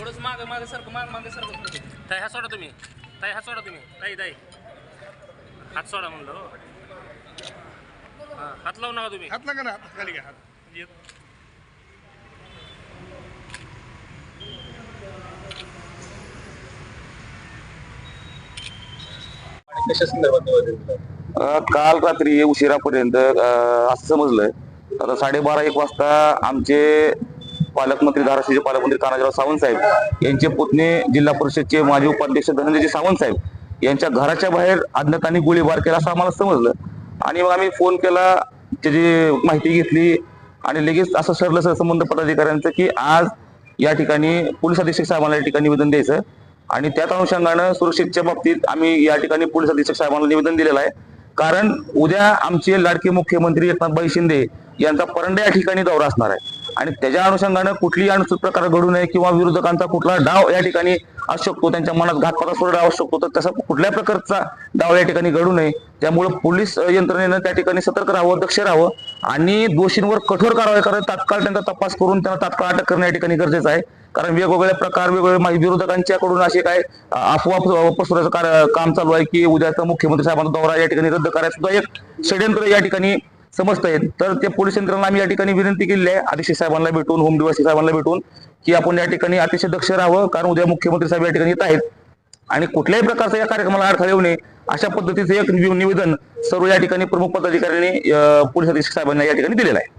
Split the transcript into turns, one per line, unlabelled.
थोडंच माग मागे सारखं माग मागे सारखं थोडं ताई हात सोडा तुम्ही. ताई हात सोडा तुम्ही. ताई ताई. हात सोडा म्हणलं हो. हा, हात लावू नका तुम्ही.
हात लागा ना हात खाली घ्या हात.
अ, काल रात्री उशिरापर्यंत अ, असं समजलंय. आता साडेबारा एक वाजता आमचे पालकमंत्री धाराशिवचे पालकमंत्री तानाजीराव सावंत साहेब यांचे पुतणे जिल्हा परिषदचे माजी उपाध्यक्ष धनंजयजी सावंत साहेब यांच्या घराच्या बाहेर अज्ञातांनी गोळीबार केला असं आम्हाला समजलं. आणि मग आम्ही फोन केला त्याची माहिती घेतली आणि लगेच असं सरलं सर संबंध पदाधिकाऱ्यांचं की आज या ठिकाणी पोलीस अधीक्षक साहेबांना या ठिकाणी निवेदन द्यायचं आणि त्याच अनुषंगानं सुरक्षेच्या बाबतीत आम्ही या ठिकाणी पोलीस अधीक्षक साहेबांना निवेदन दिलेलं आहे. कारण उद्या आमचे लाडके मुख्यमंत्री एकनाथभाई शिंदे यांचा परंडा या ठिकाणी दौरा असणार आहे. आणि त्याच्या अनुषंगानं कुठलीही अनुचित प्रकार घडू नये किंवा विरोधकांचा कुठला डाव या ठिकाणी असू शकतो त्यांच्या मनात घातपाताचा डाव असू शकतो तर तसा कुठल्या प्रकारचा डाव या ठिकाणी घडू नये त्यामुळे पोलीस यंत्रणेनं त्या ठिकाणी सतर्क राहावं दक्ष राहावं आणि दोषींवर कठोर कारवाई करत तात्काळ त्यांचा तपास करून त्यांना तात्काळ अटक करणं या ठिकाणी गरजेचं आहे. कारण वेगवेगळ्या प्रकार वेगवेगळे माहिती विरोधकांच्याकडून असे काय अफवा पसरवायचं कार- काम चालू आहे की उद्याचा मुख्यमंत्री साहेबांचा दौरा या ठिकाणी रद्द करायचा सुद्धा एक षडयंत्र या ठिकाणी समजत तर त्या पोलीस यंत्रणा आम्ही या ठिकाणी विनंती केली आहे. अतिशय साहेबांना भेटून होम डिवासी साहेबांना भेटून की आपण या ठिकाणी अतिशय दक्ष राहावं कारण उद्या मुख्यमंत्री साहेब या ठिकाणी येत आहेत. आणि कुठल्याही प्रकारचा या कार्यक्रमाला अडथळा येऊ नये अशा पद्धतीचं एक निवेदन सर्व या ठिकाणी प्रमुख पदाधिकाऱ्यांनी पोलीस अधीक्षक साहेबांना या ठिकाणी दिलेलं आहे.